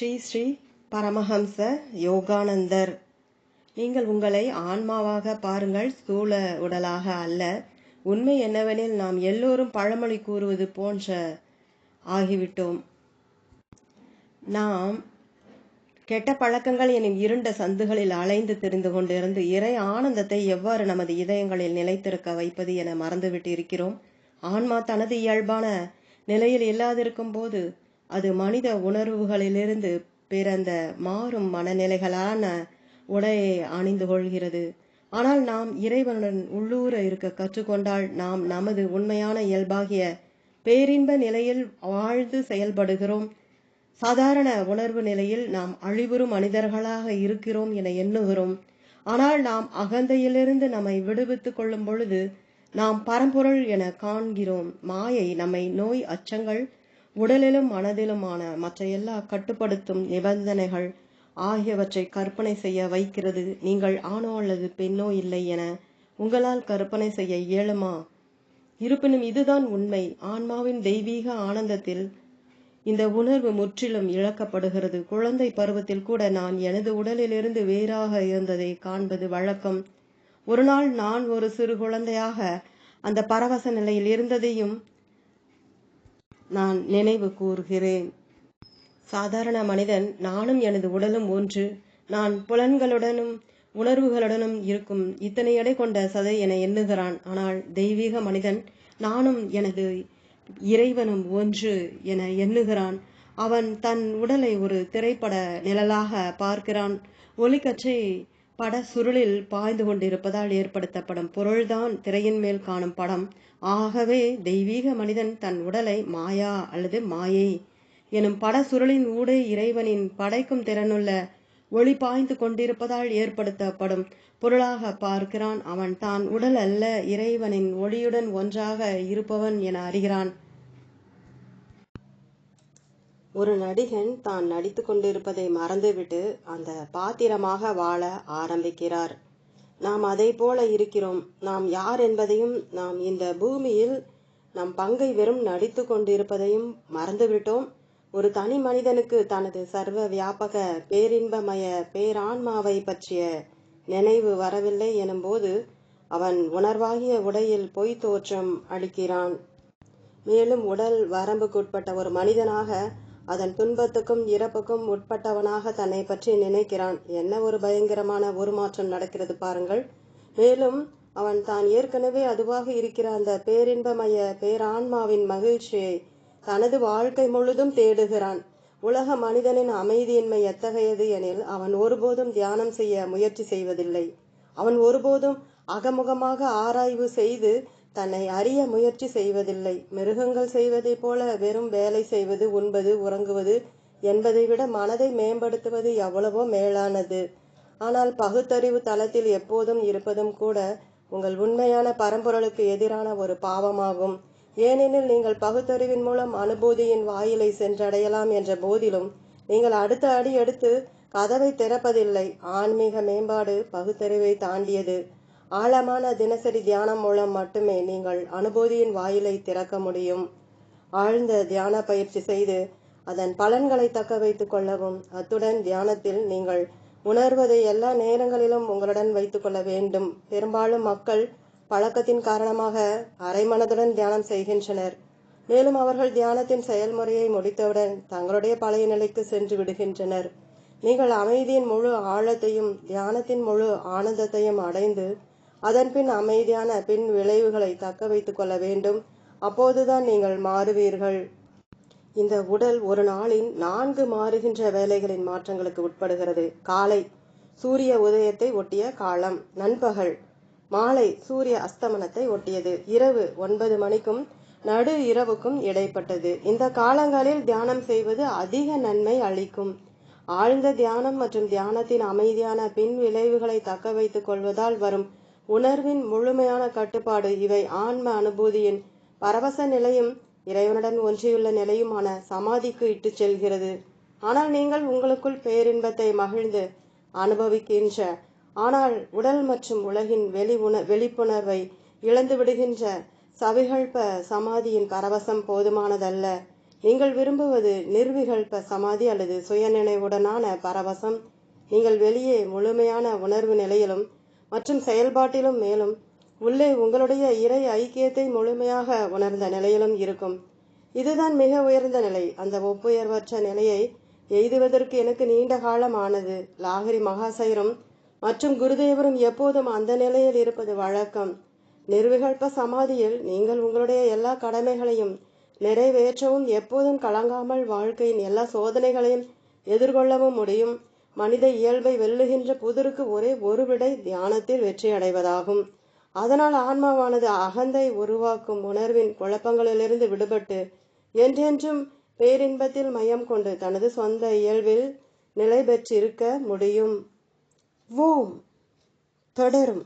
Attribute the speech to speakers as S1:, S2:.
S1: ஸ்ரீ ஸ்ரீ பரமஹம்ச யோகானந்தர். நீங்கள் உங்களை ஆன்மாவாக பாருங்கள் ஸ்தூல உடலாக அல்ல. உண்மை என்னவெனில் நாம் எல்லோரும் பழமொழி கூறுவது போன்ற ஆகிவிட்டோம். நாம் கெட்ட பழக்கங்கள் எனும் இருண்ட சந்துகளில் அலைந்து தெரிந்து கொண்டிருந்து இறை ஆனந்தத்தை எவ்வாறு நமது இதயங்களில் நிலைத்திருக்க வைப்பது என மறந்துவிட்டு இருக்கிறோம் ஆன்மா தனது இயல்பான நிலையில் இல்லாதிருக்கும் போது அது மனித உணர்வுகளிலிருந்து பிறந்த மாறும் மனநிலைகளான உடையை அணிந்து கொள்கிறது. ஆனால் நாம் இறைவனுடன் உள்ளூர இருக்க கற்றுக்கொண்டால் நாம் நமது உண்மையான இயல்பாகிய பேரின்ப நிலையில் வாழ்ந்து செயல்படுகிறோம். சாதாரண உணர்வு நிலையில் நாம் அழிவுறும் மனிதர்களாக இருக்கிறோம் என எண்ணுகிறோம். ஆனால் நாம் அகந்தையிலிருந்து நம்மை விடுவித்துக் கொள்ளும் பொழுது நாம் பரம்பொருள் என காண்கிறோம். மாயை நம்மை நோய் அச்சங்கள் உடலிலும் மனதிலுமான மற்ற எல்லா கட்டுப்படுத்தும் நிபந்தனைகள் ஆகியவற்றை கற்பனை செய்ய வைக்கிறது. நீங்கள் ஆணோ அல்லது பெண்ணோ இல்லை என உங்களால் கற்பனை செய்ய இயலுமா? இருப்பினும் இதுதான் உண்மை. ஆன்மாவின் தெய்வீக ஆனந்தத்தில் இந்த உணர்வு முற்றிலும் இழக்கப்படுகிறது. குழந்தை பருவத்தில் கூட நான் எனது உடலிலிருந்து வேறாக இருந்ததை காண்பது வழக்கம். ஒரு நாள் நான் ஒரு சிறு குழந்தையாக அந்த பரவச நிலையில் இருந்ததையும் நான் நினைவு கூறுகிறேன். சாதாரண மனிதன் நானும் எனது உடலும் ஒன்று. நான் புலன்களுடனும் உணர்வுகளுடனும் இருக்கும் இத்தனை எடை கொண்ட சதை என எண்ணுகிறான். ஆனால் தெய்வீக மனிதன் நானும் எனது இறைவனும் ஒன்று என எண்ணுகிறான். அவன் தன் உடலை ஒரு திரைப்பட நிழலாக பார்க்கிறான். ஒளிக்கற்றை பட சுருளில் பாய்ந்து கொண்டிருப்பதால் ஏற்படுத்தப்படும் பொருள்தான் திரையின் மேல் காணும் படம். ஆகவே தெய்வீக மனிதன் தன் உடலை மாயா அல்லது மாயை எனும் பட சுருளின் ஊடே இறைவனின் படைக்கும் திறனுள்ள ஒளி பாய்ந்து கொண்டிருப்பதால் ஏற்படுத்தப்படும் பொருளாக பார்க்கிறான். அவன் தான் உடல் அல்ல இறைவனின் ஒளியுடன் ஒன்றாக இருப்பவன் என அறிகிறான். ஒரு நடிகன் தான் நடித்து கொண்டிருப்பதை மறந்துவிட்டு அந்த பாத்திரமாக வாழ ஆரம்பிக்கிறார். நாம் அதை போல இருக்கிறோம். நாம் யார் என்பதையும் நாம் இந்த பூமியில் நம் பங்கை வெறும் நடித்து கொண்டிருப்பதையும் மறந்துவிட்டோம். ஒரு தனி மனிதனுக்கு தனது சர்வ வியாபக பேரின்பமய பேரான்மாவை பற்றிய நினைவு வரவில்லை எனும்போது அவன் உணர்வாகிய உடையில் பொய் தோற்றம் அளிக்கிறான். மேலும் உடல் வரம்புக்குட்பட்ட ஒரு மனிதனாக அதன் துன்பத்துக்கும் இறப்புக்கும் உட்பட்டவனாக தன்னை பற்றி நினைக்கிறான். என்ன ஒரு பயங்கரமான உருமாற்றம் நடக்கிறது பாருங்கள். மேலும் அவன் தான் ஏற்கனவே அதுவாக இருக்கிற அந்த பேரின்பமய பேரான்மாவின் மகிழ்ச்சியை தனது வாழ்க்கை முழுதும் தேடுகிறான். உலக மனிதனின் அமைதியின்மை எத்தகையது எனில் அவன் ஒருபோதும் தியானம் செய்ய முயற்சி செய்வதில்லை. அவன் ஒருபோதும் அகமுகமாக ஆராய்வு செய்து தன்னை அறிய முயற்சி செய்வதில்லை. மிருகங்கள் செய்வதைப் போல வெறும் வேலை செய்வது உண்பது உறங்குவது என்பதை விட மனதை மேம்படுத்துவது எவ்வளவோ மேலானது. ஆனால் பகுத்தறிவு தளத்தில் எப்போதும் இருப்பதும் கூட உங்கள் உண்மையான பரம்பொருளுக்கு எதிரான ஒரு பாவமாகும். ஏனெனில் நீங்கள் பகுத்தறிவின் மூலம் அனுபூதியின் வாயிலை சென்றடையலாம் என்ற போதிலும் நீங்கள் அடுத்த அடி எடுத்து கதவை திறப்பதில்லை. ஆன்மீக மேம்பாடு பகுத்தறிவை தாண்டியது. ஆழமான தினசரி தியானம் மூலம் மட்டுமே நீங்கள் அனுபூதியின் வாயிலை திறக்க முடியும். ஆழ்ந்த தியான பயிற்சி செய்து அதன் பலன்களை தக்க வைத்துக் கொள்ளவும் அத்துடன் தியானத்தில் நீங்கள் உணர்வதை எல்லா நேரங்களிலும் உங்களுடன் வைத்துக் கொள்ள வேண்டும். பெரும்பாலும் மக்கள் பழக்கத்தின் காரணமாக அரைமனதுடன் தியானம் செய்கின்றனர். மேலும் அவர்கள் தியானத்தின் செயல்முறையை முடித்தவுடன் தங்களுடைய பழைய நிலைக்கு சென்று விடுகின்றனர். நீங்கள் அமைதியின் முழு ஆழத்தையும் தியானத்தின் முழு ஆனந்தத்தையும் அடைந்து அதன்பின் அமைதியான பின் விளைவுகளை தக்க வைத்துக் கொள்ள வேண்டும். அப்போதுதான் நீங்கள் மாறுவீர்கள். இந்த உடல் ஒரு நாளின் நான்கு மாறுகின்ற வேலைகளின் மாற்றங்களுக்கு உட்படுகிறது. காலை சூரிய உதயத்தை ஒட்டிய காலம். நண்பகல் மாலை சூரிய அஸ்தமனத்தை ஒட்டியது. இரவு ஒன்பது மணிக்கும் நடு இரவுக்கும் இடைப்பட்டது. இந்த காலங்களில் தியானம் செய்வது அதிக நன்மை அளிக்கும். ஆழ்ந்த தியானம் மற்றும் தியானத்தின் அமைதியான பின் விளைவுகளை தக்க வைத்துக் கொள்வதால் வரும் உணர்வின் முழுமையான கட்டுப்பாடு இவை ஆன்ம அனுபூதியின் பரவச நிலையும் இறைவனுடன் ஒன்றியுள்ள நிலையுமான சமாதிக்கு இட்டுச் செல்கிறது. ஆனால் நீங்கள் உங்களுக்குள் பேரின்பத்தை மகிழ்ந்து அனுபவிக்கின்ற ஆனால் உடல் மற்றும் உலகின் வெளி உண வெளிப்புணர்வை இழந்து விடுகின்ற சவிகல்ப சமாதியின் பரவசம் போதுமானதல்ல. நீங்கள் விரும்புவது நிர்விகல்ப சமாதி அல்லது சுயநினைவுடனான பரவசம். நீங்கள் வெளியே முழுமையான உணர்வு நிலையிலும் மற்றும் செயல்பாட்டிலும் மேலும் உள்ளே உங்களுடைய இறை ஐக்கியத்தை முழுமையாக உணர்ந்த நிலையிலும் இருக்கும். இதுதான் மிக உயர்ந்த நிலை. அந்த ஒப்புயர்வற்ற நிலையை எய்துவதற்கு எனக்கு நீண்ட காலம் ஆனது லாகரி மகாசைரும் மற்றும் குருதேவரும் எப்போதும் அந்த நிலையில் இருப்பது வழக்கம். நிர்விகல்ப சமாதியில் நீங்கள் உங்களுடைய எல்லா கடமைகளையும் நிறைவேற்றவும் எப்போதும் கலங்காமல் வாழ்க்கையின் எல்லா சோதனைகளையும் எதிர்கொள்ளவும் முடியும். மனித இயல்பை வெல்லுகின்ற புதிருக்கு ஒரே ஒரு விடை தியானத்தில் வெற்றி அடைவதாகும் அதனால் ஆன்மாவானது அகந்தை உருவாக்கும் உணர்வின் குழப்பங்களிலிருந்து விடுபட்டு என்றென்றும் பேரின்பத்தில் மையம் கொண்டு தனது சொந்த இயல்பில் நிலை பெற்றிருக்க முடியும். ஓம் தொடரும்.